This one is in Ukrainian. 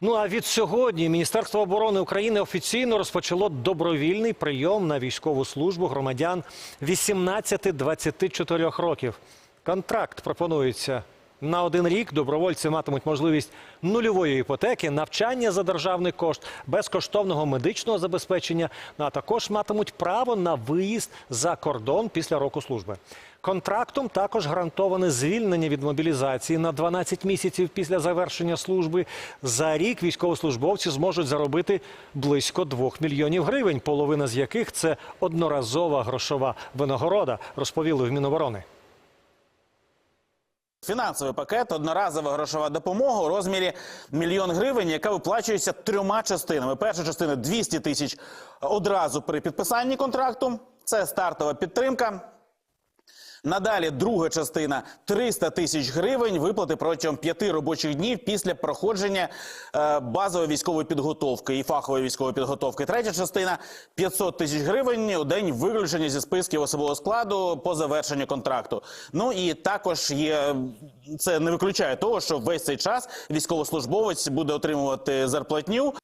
Ну а від сьогодні Міністерство оборони України офіційно розпочало добровільний прийом на військову службу громадян 18-24 років. Контракт пропонується на один рік. Добровольці матимуть можливість нульової іпотеки, навчання за державний кошт, безкоштовного медичного забезпечення, ну, а також матимуть право на виїзд за кордон після року служби. Контрактом також гарантоване звільнення від мобілізації на 12 місяців після завершення служби. За рік військовослужбовці зможуть заробити близько 2 мільйонів гривень, половина з яких це одноразова грошова винагорода, розповіли в Міноборони. Фінансовий пакет, одноразова грошова допомога у розмірі мільйон гривень, яка виплачується трьома частинами. Перша частина 200 тисяч одразу при підписанні контракту. Це стартова підтримка. Надалі друга частина 300 тисяч гривень виплати протягом п'яти робочих днів після проходження е, базової військової підготовки і фахової військової підготовки. Третя частина 500 тисяч гривень у день виключення зі списків особового складу по завершенню контракту. Ну і також є це не виключає того, що весь цей час військовослужбовець буде отримувати зарплатню.